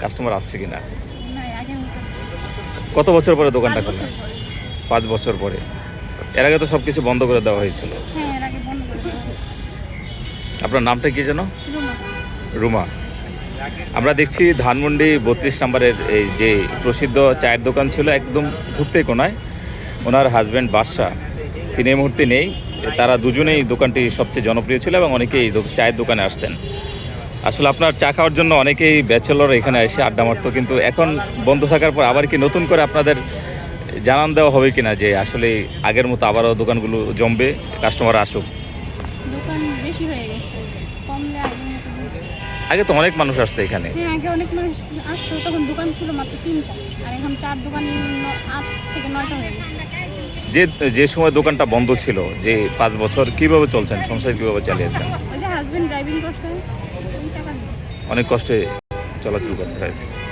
Customer আসছে কিনা? কত বছর পরে দোকানটা করলেন পাঁচ বছর পরে। এর আগে তো সব কিছু বন্ধ করে দেওয়া হয়েছিল। হ্যাঁ বন্ধ করে দেওয়া হয়েছে। আপনার নামটা কি যেন? রুমা। রুমা। আমরা দেখছি ধানমন্ডি বত্রিশ নম্বরের এই যে প্রসিদ্ধ চায়ের দোকান ছিল একদম ঢুকতে কোনায় ওনার হাজব্যান্ড বাদশাহ তিনি এই মুহূর্তে নেই। তারা দুজনেই দোকানটি সবচেয়ে জনপ্রিয় ছিল এবং অনেকেই চায়ের দোকানে আসতেন। আসলে আপনার চা খাওয়ার জন্য অনেকেই ব্যাচেলর এখানে এসে আড্ডা মারতো কিন্তু এখন বন্ধ থাকার পর আবার কি নতুন করে আপনাদের জানান দেওয়া হবে কিনা যে আসলে আগের মতো আবারও দোকানগুলো জমবে কাস্টমার আসুক? দোকান বেশি হয়ে গেছে কমলে আগের মতো দোকান- আগে তো অনেক মানুষ আসতো এখানে। হ্যাঁ আগে অনেক মানুষ আসতো তখন দোকান ছিল মাত্র তিনটা আর এখন চার দোকান আট থেকে নয়টা হয়ে গেছে। যে যে সময় দোকানটা বন্ধ ছিল যে পাঁচ বছর কীভাবে চলছেন সংসার কীভাবে চালিয়েছেন? হাজবেন্ড ড্রাইভিং করছে। অনেক কষ্টে চলাচল করতে হয়েছে।